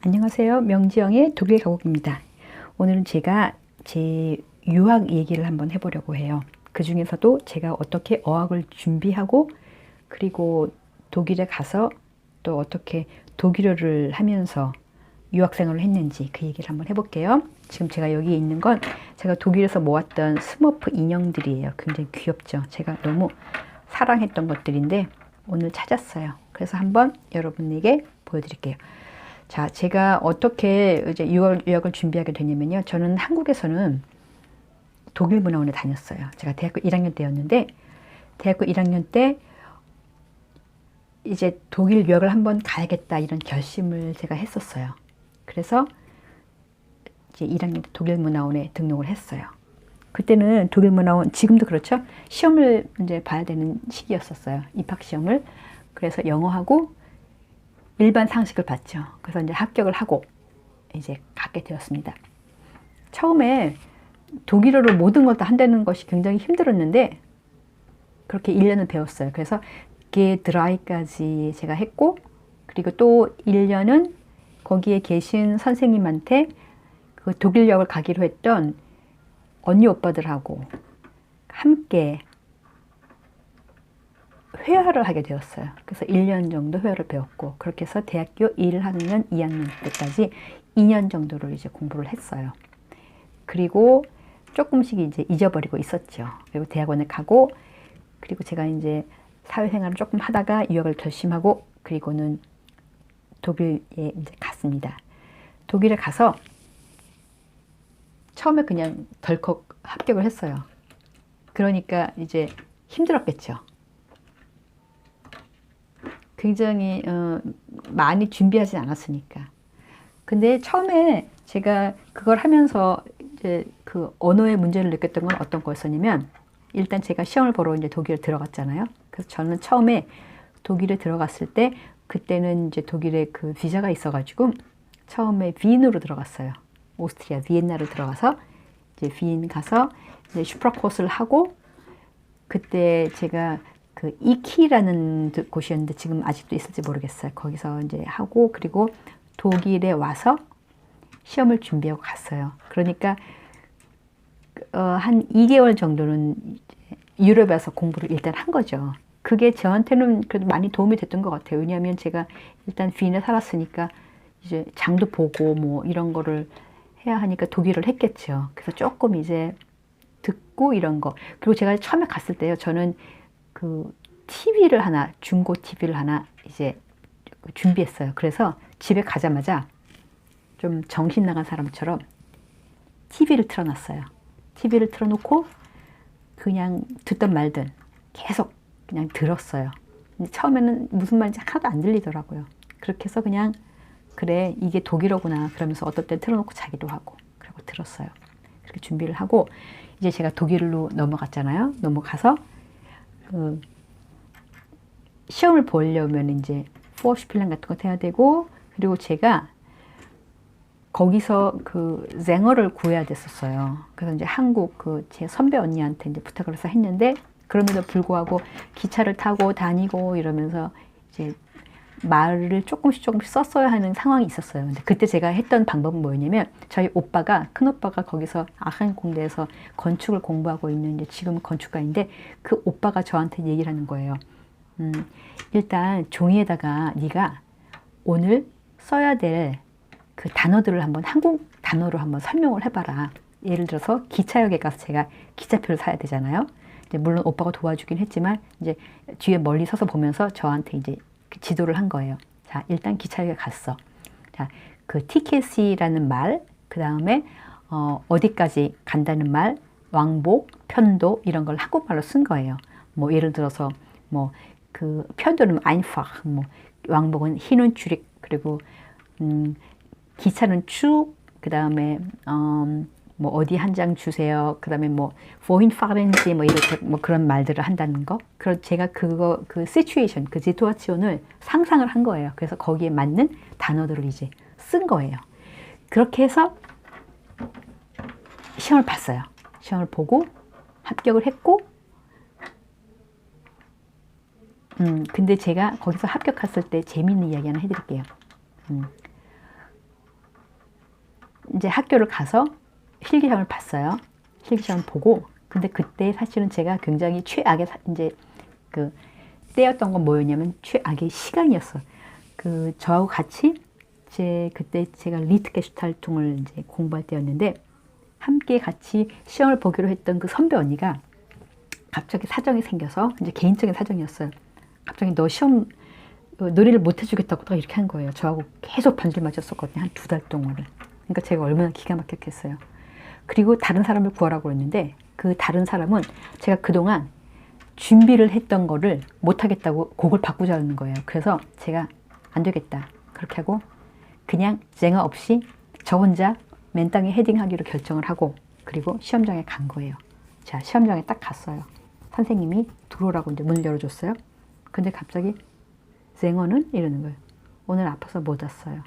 안녕하세요. 명지영의 독일 가곡입니다. 오늘은 제가 제 유학 얘기를 한번 해보려고 해요. 그 중에서도 제가 어떻게 어학을 준비하고 그리고 독일에 가서 또 어떻게 독일어를 하면서 유학 생활을 했는지 그 얘기를 한번 해볼게요. 지금 제가 여기 있는 건 제가 독일에서 모았던 스머프 인형들이에요. 굉장히 귀엽죠. 제가 너무 사랑했던 것들인데 오늘 찾았어요. 그래서 한번 여러분에게 보여드릴게요. 자, 제가 어떻게 이제 유학, 유학을 준비하게 되냐면요. 저는 한국에서는 독일 문화원에 다녔어요. 제가 대학교 1학년 때였는데, 대학교 1학년 때 이제 독일 유학을 한번 가야겠다 이런 결심을 제가 했었어요. 그래서 이제 1학년 때 독일 문화원에 등록을 했어요. 그때는 독일 문화원, 지금도 그렇죠. 시험을 이제 봐야 되는 시기였었어요. 입학 시험을. 그래서 영어하고 일반 상식을 봤죠. 그래서 이제 합격을 하고 이제 가게 되었습니다. 처음에 독일어로 모든 걸 다 한다는 것이 굉장히 힘들었는데 그렇게 1년을 배웠어요. 그래서 게 드라이까지 제가 했고 그리고 또 1년은 거기에 계신 선생님한테 그 독일역을 가기로 했던 언니 오빠들하고 함께 회화를 하게 되었어요. 그래서 1년 정도 회화를 배웠고 그렇게 해서 대학교 1학년, 2학년 때까지 2년 정도를 이제 공부를 했어요. 그리고 조금씩 이제 잊어버리고 있었죠. 그리고 대학원에 가고 그리고 제가 이제 사회생활을 조금 하다가 유학을 결심하고 그리고는 독일에 이제 갔습니다. 독일에 가서 처음에 그냥 덜컥 합격을 했어요. 그러니까 이제 힘들었겠죠. 굉장히 어, 많이 준비하지 않았으니까. 근데 처음에 제가 그걸 하면서 이제 그 언어의 문제를 느꼈던 건 어떤 거였었냐면 일단 제가 시험을 보러 이제 독일에 들어갔잖아요. 그래서 저는 처음에 독일에 들어갔을 때 그때는 이제 독일에 그 비자가 있어가지고 처음에 비인으로 들어갔어요. 오스트리아 비엔나를 들어가서 이제 비인 가서 이제 슈퍼 코스를 하고 그때 제가 그 이키라는 곳이었는데 지금 아직도 있을지 모르겠어요. 거기서 이제 하고 그리고 독일에 와서 시험을 준비하고 갔어요. 그러니까 어, 한 2개월 정도는 유럽에서 공부를 일단 한 거죠. 그게 저한테는 그래도 많이 도움이 됐던 것 같아요. 왜냐하면 제가 일단 비인에 살았으니까 이제 장도 보고 뭐 이런 거를 해야 하니까 독일을 했겠죠. 그래서 조금 이제 듣고 이런 거. 그리고 제가 처음에 갔을 때요. 저는 그 TV를 하나, 중고 TV를 하나 이제 준비했어요. 그래서 집에 가자마자 좀 정신 나간 사람처럼 TV를 틀어놨어요. TV를 틀어놓고 그냥 듣던 말든 계속 그냥 들었어요. 처음에는 무슨 말인지 하나도 안 들리더라고요. 그렇게 해서 그냥 그래 이게 독일어구나 그러면서 어떨 때 틀어놓고 자기도 하고 그리고 들었어요. 그렇게 준비를 하고 이제 제가 독일로 넘어갔잖아요. 넘어가서 그 시험을 보려면 이제 포어슈필랑 같은 거 해야 되고 그리고 제가 거기서 그 쟁어를 구해야 됐었어요. 그래서 이제 한국 그 제 선배 언니한테 이제 부탁을 해서 했는데 그럼에도 불구하고 기차를 타고 다니고 이러면서 이제 말을 조금씩 조금씩 썼어야 하는 상황이 있었어요. 근데 그때 제가 했던 방법은 뭐였냐면 저희 오빠가 큰 오빠가 거기서 아한 공대에서 건축을 공부하고 있는 이제 지금 건축가인데 그 오빠가 저한테 얘기를 하는 거예요. 음, 일단 종이에다가 네가 오늘 써야 될 그 단어들을 한번 한국 단어로 한번 설명을 해봐라. 예를 들어서 기차역에 가서 제가 기차표를 사야 되잖아요. 물론 오빠가 도와주긴 했지만 이제 뒤에 멀리 서서 보면서 저한테 이제 그 지도를 한 거예요. 자, 일단 기차역에 갔어. 자, 그 티켓이라는 말, 그 다음에 어, 어디까지 간다는 말, 왕복, 편도 이런 걸 한국말로 쓴 거예요. 뭐 예를 들어서 뭐 그 편도는 einfach, 뭐 왕복은 흰은 출입 그리고 음, 기차는 축, 그 다음에 음, 뭐 어디 한 장 주세요. 그다음에 뭐 fahren Sie 뭐 이렇게 뭐 그런 말들을 한다는 거. 그런 제가 그거 그 시츄에이션 그 시투아치온을 상상을 한 거예요. 그래서 거기에 맞는 단어들을 이제 쓴 거예요. 그렇게 해서 시험을 봤어요. 시험을 보고 합격을 했고 음 근데 제가 거기서 합격했을 때 재미있는 이야기 하나 해드릴게요. 음. 이제 학교를 가서 실기시험을 봤어요. 실기시험 보고 근데 그때 사실은 제가 굉장히 최악의 사- 이제 그 때였던 건 뭐였냐면 최악의 시간이었어. 그 저하고 같이 제 그때 제가 리트게슈탈퉁을 이제 공부할 때였는데 함께 같이 시험을 보기로 했던 그 선배 언니가 갑자기 사정이 생겨서 이제 개인적인 사정이었어요. 갑자기 너 시험 어, 놀이를 못 해주겠다고 딱 이렇게 한 거예요. 저하고 계속 반줄 맞았었거든요. 한 두 달 동안을. 그러니까 제가 얼마나 기가 막혔겠어요. 그리고 다른 사람을 구하라고 했는데 그 다른 사람은 제가 그동안 준비를 했던 거를 못 하겠다고 곡을 바꾸자는 거예요. 그래서 제가 안 되겠다. 그렇게 하고 그냥 쟁어 없이 저 혼자 맨 땅에 헤딩하기로 결정을 하고 그리고 시험장에 간 거예요. 자, 시험장에 딱 갔어요. 선생님이 들어오라고 이제 문을 열어줬어요. 근데 갑자기 쟁어는 이러는 거예요. 오늘 아파서 못 왔어요.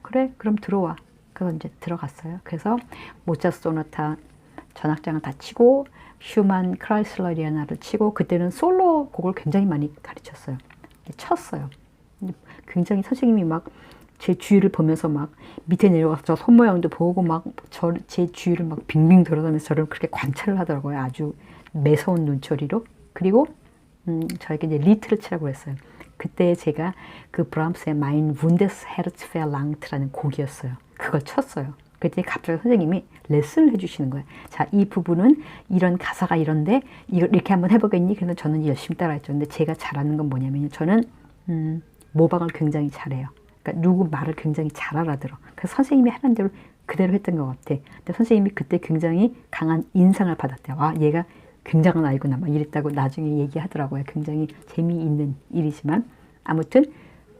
그래, 그럼 들어와. 그래서 이제 들어갔어요. 그래서 모차르트 소나타 전악장을 다 치고 슈만 크라이슬러리아나를 치고 그때는 솔로 곡을 굉장히 많이 가르쳤어요. 쳤어요. 굉장히 선생님이 막 제 주위를 보면서 막 밑에 내려가서 저 손 모양도 보고 막 제 주위를 막 빙빙 돌아다니면서 저를 그렇게 관찰을 하더라고요. 아주 매서운 눈초리로. 그리고 음, 저에게 이제 리트를 치라고 했어요. 그때 제가 그 브람스의 마인 문데스 헤르츠페어 랑트라는 곡이었어요. 그걸 쳤어요. 그때 갑자기 선생님이 레슨을 해주시는 거예요. 자, 이 부분은 이런 가사가 이런데 이걸 이렇게 한번 해보겠니? 그래서 저는 열심히 따라했죠. 근데 제가 잘하는 건 뭐냐면요. 저는 음, 모방을 굉장히 잘해요. 그러니까 누구 말을 굉장히 잘 알아들어. 그래서 선생님이 하는 대로 그대로 했던 것 같아. 근데 선생님이 그때 굉장히 강한 인상을 받았대요. 와, 얘가 굉장한 아이구나. 막 이랬다고 나중에 얘기하더라고요. 굉장히 재미있는 일이지만. 아무튼,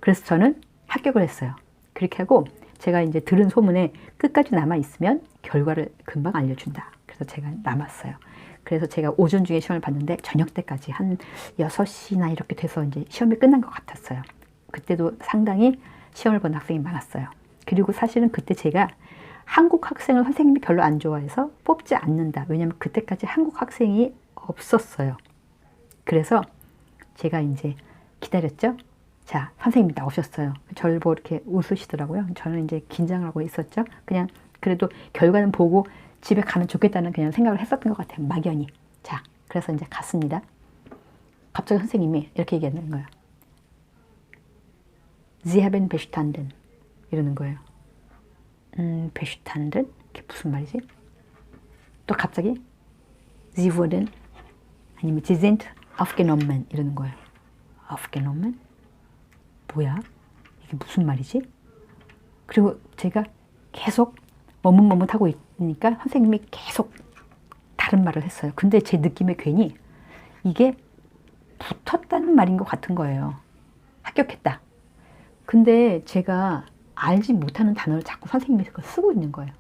그래서 저는 합격을 했어요. 그렇게 하고 제가 이제 들은 소문에 끝까지 남아 있으면 결과를 금방 알려준다. 그래서 제가 남았어요. 그래서 제가 오전 중에 시험을 봤는데 저녁 때까지 한 6시나 이렇게 돼서 이제 시험이 끝난 것 같았어요. 그때도 상당히 시험을 본 학생이 많았어요. 그리고 사실은 그때 제가 한국 학생을 선생님이 별로 안 좋아해서 뽑지 않는다. 왜냐면 그때까지 한국 학생이 없었어요. 그래서 제가 이제 기다렸죠. 자, 선생님이 나오셨어요. 저를 보고 이렇게 웃으시더라고요. 저는 이제 긴장을 하고 있었죠. 그냥 그래도 결과는 보고 집에 가면 좋겠다는 그냥 생각을 했었던 것 같아요. 막연히. 자, 그래서 이제 갔습니다. 갑자기 선생님이 이렇게 얘기하는 거예요. Sie haben bestanden. 이러는 거예요. 음, bestanden? 그게 무슨 말이지? 또 갑자기 Sie wurden 아니면 Sie sind aufgenommen 이러는 거예요. aufgenommen? 뭐야? 이게 무슨 말이지? 그리고 제가 계속 머뭇머뭇하고 있으니까 선생님이 계속 다른 말을 했어요. 근데 제 느낌에 괜히 이게 붙었다는 말인 것 같은 거예요. 합격했다. 근데 제가 알지 못하는 단어를 자꾸 선생님이 쓰고 있는 거예요.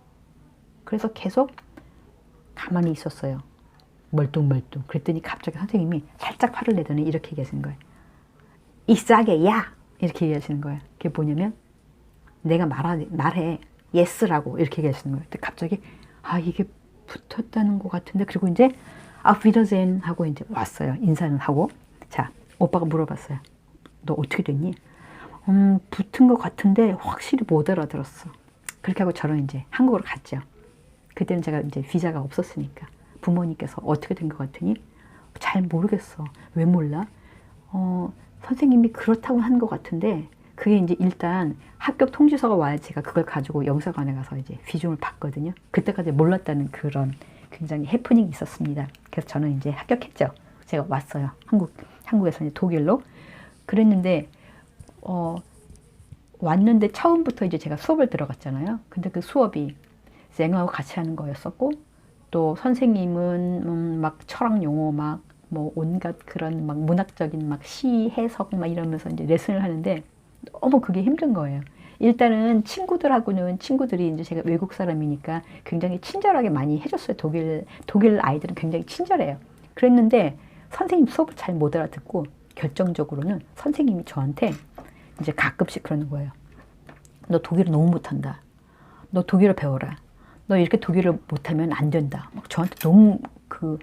그래서 계속 가만히 있었어요. 멀뚱멀뚱. 그랬더니 갑자기 선생님이 살짝 화를 내더니 이렇게 얘기하시는 거예요. 이 싸게 야! 이렇게 얘기하시는 거예요. 그게 뭐냐면 내가 말하, 말해. 예스라고 이렇게 얘기하시는 거예요. 근데 갑자기 아 이게 붙었다는 것 같은데 그리고 이제 아피더젠 하고 이제 왔어요. 인사는 하고 자 오빠가 물어봤어요. 너 어떻게 됐니? 음 붙은 것 같은데 확실히 못 알아들었어. 그렇게 하고 저는 이제 한국으로 갔죠. 그때는 제가 이제 비자가 없었으니까 부모님께서 어떻게 된 것 같으니 잘 모르겠어. 왜 몰라? 어 선생님이 그렇다고 한 것 같은데 그게 이제 일단 합격 통지서가 와야 제가 그걸 가지고 영사관에 가서 이제 비중을 받거든요. 그때까지 몰랐다는 그런 굉장히 해프닝이 있었습니다. 그래서 저는 이제 합격했죠. 제가 왔어요. 한국 한국에서 이제 독일로 그랬는데 어 왔는데 처음부터 이제 제가 수업을 들어갔잖아요. 근데 그 수업이 쟁하고 같이 하는 거였었고 또 선생님은 음, 막 철학 용어 막 뭐 온갖 그런 막 문학적인 막 시 해석 막 이러면서 이제 레슨을 하는데 너무 그게 힘든 거예요. 일단은 친구들하고는 친구들이 이제 제가 외국 사람이니까 굉장히 친절하게 많이 해줬어요. 독일 독일 아이들은 굉장히 친절해요. 그랬는데 선생님 수업을 잘 못 알아듣고 결정적으로는 선생님이 저한테 이제 가끔씩 그러는 거예요. 너 독일어 너무 못한다. 너 독일어 배워라. 너 이렇게 독일어 못하면 안 된다. 막 저한테 너무 그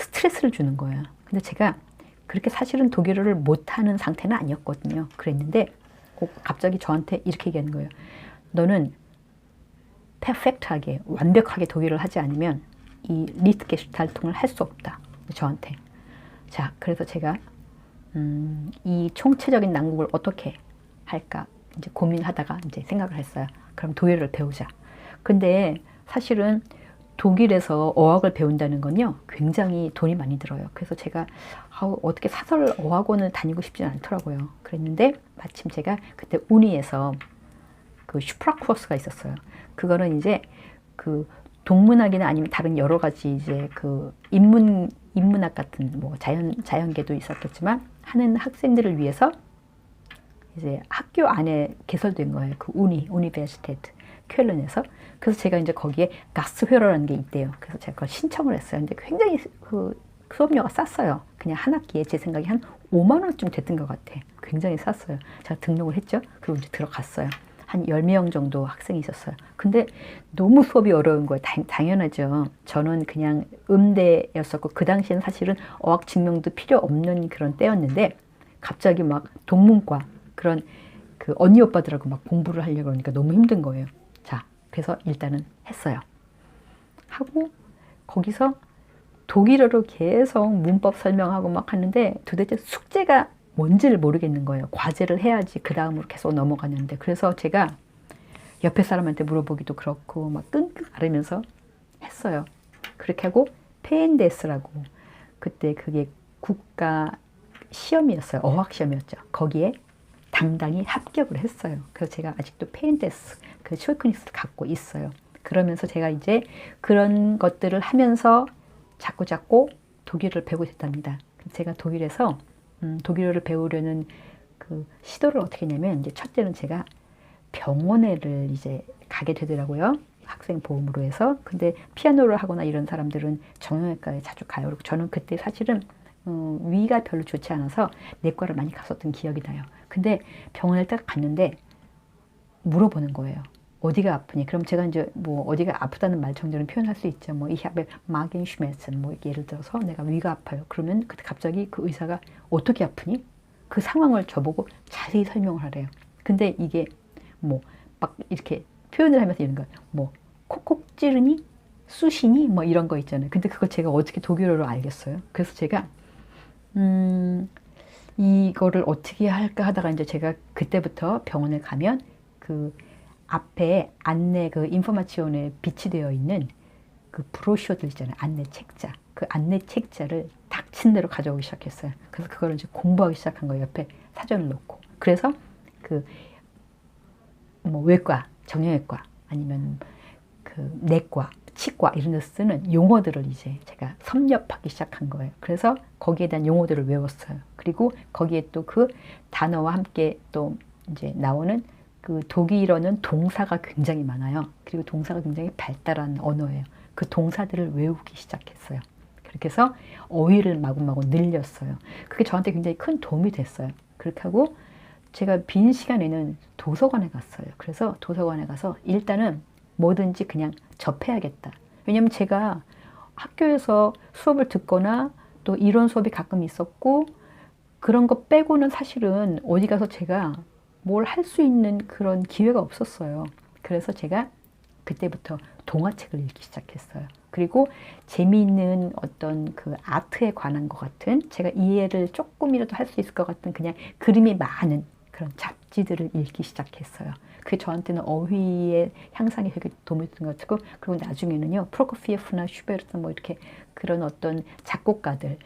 스트레스를 주는 거예요. 근데 제가 그렇게 사실은 독일어를 못하는 상태는 아니었거든요. 그랬는데 꼭 갑자기 저한테 이렇게 얘기하는 거예요. 너는 퍼펙트하게 완벽하게 독일을 하지 않으면 이 리스트 게슈탈통을 할 수 없다. 저한테. 자, 그래서 제가 음, 이 총체적인 난국을 어떻게 할까 이제 고민하다가 이제 생각을 했어요. 그럼 독일을 배우자. 근데 사실은 독일에서 어학을 배운다는 건요 굉장히 돈이 많이 들어요. 그래서 제가 어떻게 사설 어학원을 다니고 싶지는 않더라고요. 그랬는데 마침 제가 그때 우니에서 그 슈프라 코스가 있었어요. 그거는 이제 그 동문학이나 아니면 다른 여러 가지 이제 그 인문 인문학 같은 뭐 자연 자연계도 있었겠지만 하는 학생들을 위해서 이제 학교 안에 개설된 거예요. 그 우니 우니베르시테트 쾰른에서 그래서 제가 이제 거기에 가스회로라는 게 있대요. 그래서 제가 그걸 신청을 했어요. 근데 굉장히 그 수업료가 쌌어요. 그냥 한 학기에 제 생각에 한 5만 원쯤 됐던 것 같아. 굉장히 쌌어요. 제가 등록을 했죠. 그리고 이제 들어갔어요. 한 10명 정도 학생이 있었어요. 근데 너무 수업이 어려운 거예요. 당, 당연하죠. 저는 그냥 음대였었고, 그 당시에는 사실은 어학 증명도 필요 없는 그런 때였는데, 갑자기 막 동문과 그런 그 언니 오빠들하고 막 공부를 하려고 그러니까 너무 힘든 거예요. 자, 그래서 일단은 했어요. 하고, 거기서 독일어로 계속 문법 설명하고 막 하는데 도대체 숙제가 뭔지를 모르겠는 거예요. 과제를 해야지 그 다음으로 계속 넘어가는데 그래서 제가 옆에 사람한테 물어보기도 그렇고 막 끙끙 앓으면서 했어요. 그렇게 하고 페인데스라고 그때 그게 국가 시험이었어요. 어학 시험이었죠. 거기에 당당히 합격을 했어요. 그래서 제가 아직도 페인데스 그 쇼크니스를 갖고 있어요. 그러면서 제가 이제 그런 것들을 하면서 자꾸 자꾸 독일을 배우고 있답니다. 제가 독일에서 음, 독일어를 배우려는 그 시도를 어떻게 했냐면 이제 첫째는 제가 병원에를 이제 가게 되더라고요. 학생 보험으로 해서. 근데 피아노를 하거나 이런 사람들은 정형외과에 자주 가요. 그리고 저는 그때 사실은 어, 위가 별로 좋지 않아서 내과를 많이 갔었던 기억이 나요. 근데 병원에 딱 갔는데 물어보는 거예요. 어디가 아프니? 그럼 제가 이제 뭐 어디가 아프다는 말 정도는 표현할 수 있죠. 뭐 ich habe Magenschmerzen. 뭐 예를 들어서 내가 위가 아파요. 그러면 그때 갑자기 그 의사가 어떻게 아프니? 그 상황을 저보고 자세히 설명을 하래요. 근데 이게 뭐 막 이렇게 표현을 하면서 이런 거, 뭐 콕콕 찌르니, 쑤시니, 뭐 이런 거 있잖아요. 근데 그걸 제가 어떻게 독일어로 알겠어요? 그래서 제가 음 이거를 어떻게 할까 하다가 이제 제가 그때부터 병원에 가면 그 앞에 안내 그 인포마치온에 비치되어 있는 그 브로셔들 있잖아요. 안내 책자. 그 안내 책자를 닥친 대로 가져오기 시작했어요. 그래서 그거를 이제 공부하기 시작한 거예요. 옆에 사전을 놓고. 그래서 그 뭐 외과, 정형외과 아니면 그 내과, 치과 이런 데 쓰는 용어들을 이제 제가 섭렵하기 시작한 거예요. 그래서 거기에 대한 용어들을 외웠어요. 그리고 거기에 또 그 단어와 함께 또 이제 나오는 그 독일어는 동사가 굉장히 많아요. 그리고 동사가 굉장히 발달한 언어예요. 그 동사들을 외우기 시작했어요. 그렇게 해서 어휘를 마구마구 늘렸어요. 그게 저한테 굉장히 큰 도움이 됐어요. 그렇게 하고 제가 빈 시간에는 도서관에 갔어요. 그래서 도서관에 가서 일단은 뭐든지 그냥 접해야겠다. 왜냐면 제가 학교에서 수업을 듣거나 또 이론 수업이 가끔 있었고 그런 거 빼고는 사실은 어디 가서 제가 뭘 할 수 있는 그런 기회가 없었어요. 그래서 제가 그때부터 동화책을 읽기 시작했어요. 그리고 재미있는 어떤 그 아트에 관한 것 같은 제가 이해를 조금이라도 할 수 있을 것 같은 그냥 그림이 많은 그런 잡지들을 읽기 시작했어요. 그게 저한테는 어휘의 향상에 되게 도움이 된 것 같고 그리고 나중에는요 프로코피에프나 슈베르트 뭐 이렇게 그런 어떤 작곡가들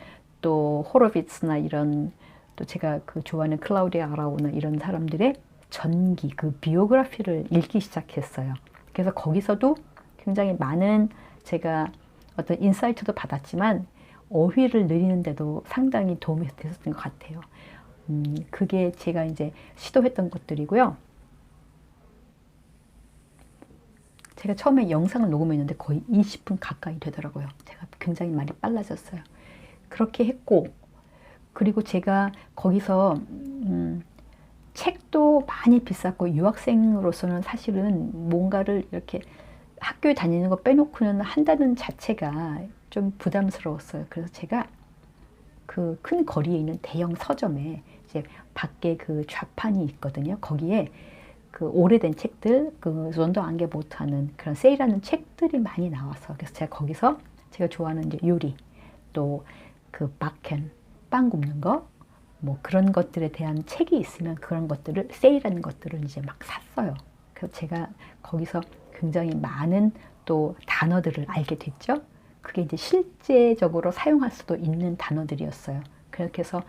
또 호로비츠나 이런 또 제가 그 좋아하는 클라우디아 아라우나 이런 사람들의 전기 그 비오그래피를 읽기 시작했어요. 그래서 거기서도 굉장히 많은 제가 어떤 인사이트도 받았지만 어휘를 늘리는데도 상당히 도움이 됐었던 것 같아요. 음, 그게 제가 이제 시도했던 것들이고요. 제가 처음에 영상을 녹음했는데 거의 20분 가까이 되더라고요. 제가 굉장히 많이 빨라졌어요. 그렇게 했고, 그리고 제가 거기서, 음, 책도 많이 비쌌고, 유학생으로서는 사실은 뭔가를 이렇게 학교에 다니는 거 빼놓고는 한다는 자체가 좀 부담스러웠어요. 그래서 제가 그 큰 거리에 있는 대형 서점에 이제 밖에 그 좌판이 있거든요. 거기에 그 오래된 책들, 그 존도 안개 못하는 그런 세일하는 책들이 많이 나와서 그래서 제가 거기서 제가 좋아하는 이제 요리 또그 바켄 빵 굽는 거 뭐 그런 것들에 대한 책이 있으면 그런 것들을 세일하는 것들을 이제 막 샀어요. 그래서 제가 거기서 굉장히 많은 또 단어들을 알게 됐죠. 그게 이제 실제적으로 사용할 수도 있는 단어들이었어요. 그렇게 해서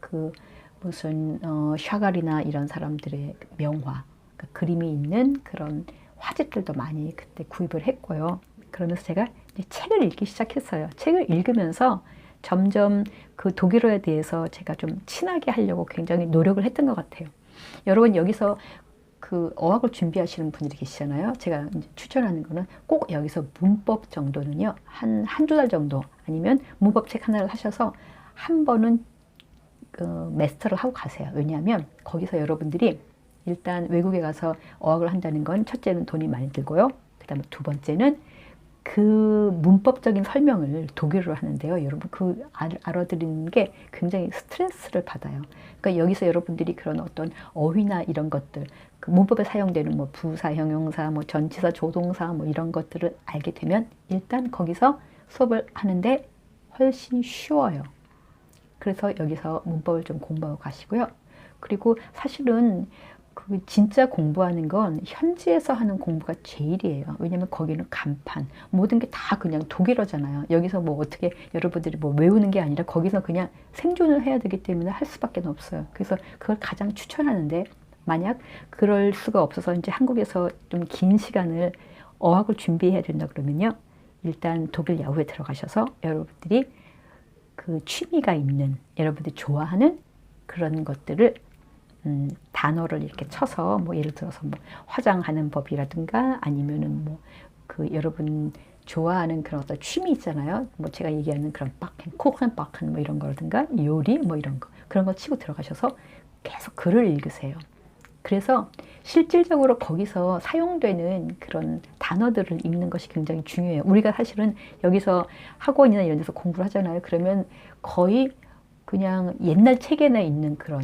그 무슨 어, 샤갈이나 이런 사람들의 명화, 그 그림이 있는 그런 화집들도 많이 그때 구입을 했고요. 그러면서 제가 책을 읽기 시작했어요. 책을 읽으면서 점점 그 독일어에 대해서 제가 좀 친하게 하려고 굉장히 노력을 했던 것 같아요. 여러분 여기서 그 어학을 준비하시는 분들이 계시잖아요. 제가 추천하는 거는 꼭 여기서 문법 정도는요. 한, 한두 달 정도 아니면 문법책 하나를 하셔서 한 번은 그 메스터를 하고 가세요. 왜냐하면 거기서 여러분들이 일단 외국에 가서 어학을 한다는 건 첫째는 돈이 많이 들고요. 그 다음에 두 번째는 그 문법적인 설명을 독일어로 하는데요. 여러분 그 알아들이는 게 굉장히 스트레스를 받아요. 그러니까 여기서 여러분들이 그런 어떤 어휘나 이런 것들, 그 문법에 사용되는 뭐 부사, 형용사, 뭐 전치사, 조동사 뭐 이런 것들을 알게 되면 일단 거기서 수업을 하는데 훨씬 쉬워요. 그래서 여기서 문법을 좀 공부하고 가시고요. 그리고 사실은 그 진짜 공부하는 건 현지에서 하는 공부가 제일이에요. 왜냐면 거기는 간판, 모든 게 다 그냥 독일어잖아요. 여기서 뭐 어떻게 여러분들이 뭐 외우는 게 아니라 거기서 그냥 생존을 해야 되기 때문에 할 수밖에 없어요. 그래서 그걸 가장 추천하는데 만약 그럴 수가 없어서 이제 한국에서 좀 긴 시간을 어학을 준비해야 된다 그러면요. 일단 독일 야후에 들어가셔서 여러분들이 그 취미가 있는 여러분들이 좋아하는 그런 것들을 음, 단어를 이렇게 쳐서 뭐 예를 들어서 뭐 화장하는 법이라든가 아니면은 뭐 그 여러분 좋아하는 그런 어떤 취미 있잖아요. 뭐 제가 얘기하는 그런 빡한 콕한 빡한 뭐 이런 거라든가 요리 뭐 이런 거 그런 거 치고 들어가셔서 계속 글을 읽으세요. 그래서 실질적으로 거기서 사용되는 그런 단어들을 읽는 것이 굉장히 중요해요. 우리가 사실은 여기서 학원이나 이런 데서 공부를 하잖아요. 그러면 거의 그냥 옛날 책에나 있는 그런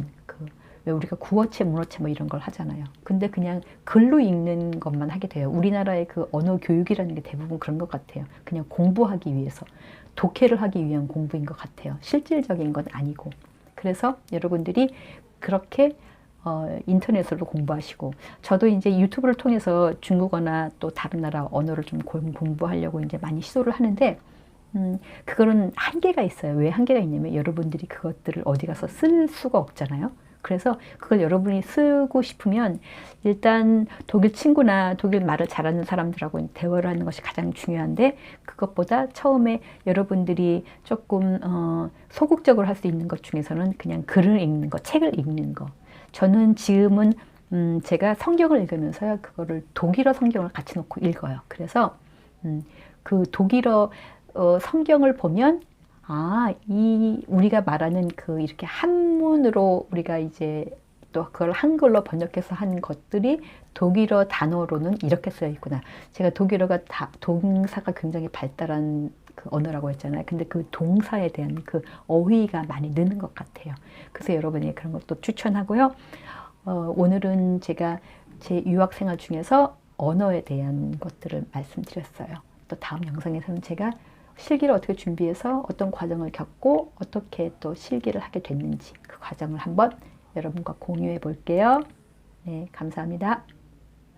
왜 우리가 구어체, 문어체 뭐 이런 걸 하잖아요. 근데 그냥 글로 읽는 것만 하게 돼요. 우리나라의 그 언어 교육이라는 게 대부분 그런 것 같아요. 그냥 공부하기 위해서 독해를 하기 위한 공부인 것 같아요. 실질적인 건 아니고. 그래서 여러분들이 그렇게 어, 인터넷으로 공부하시고 저도 이제 유튜브를 통해서 중국어나 또 다른 나라 언어를 좀 공부하려고 이제 많이 시도를 하는데 음, 그거는 한계가 있어요. 왜 한계가 있냐면 여러분들이 그것들을 어디 가서 쓸 수가 없잖아요. 그래서 그걸 여러분이 쓰고 싶으면 일단 독일 친구나 독일 말을 잘하는 사람들하고 대화를 하는 것이 가장 중요한데 그것보다 처음에 여러분들이 조금 어, 소극적으로 할 수 있는 것 중에서는 그냥 글을 읽는 거, 책을 읽는 거. 저는 지금은 음, 제가 성경을 읽으면서요 그거를 독일어 성경을 같이 놓고 읽어요. 그래서 음, 그 독일어 어, 성경을 보면 아, 이 우리가 말하는 그 이렇게 한문으로 우리가 이제 또 그걸 한글로 번역해서 한 것들이 독일어 단어로는 이렇게 쓰여 있구나. 제가 독일어가 다 동사가 굉장히 발달한 그 언어라고 했잖아요. 근데 그 동사에 대한 그 어휘가 많이 느는 것 같아요. 그래서 여러분이 그런 것도 추천하고요. 어, 오늘은 제가 제 유학 생활 중에서 언어에 대한 것들을 말씀드렸어요. 또 다음 영상에서는 제가 실기를 어떻게 준비해서 어떤 과정을 겪고 어떻게 또 실기를 하게 됐는지 그 과정을 한번 여러분과 공유해 볼게요. 네, 감사합니다.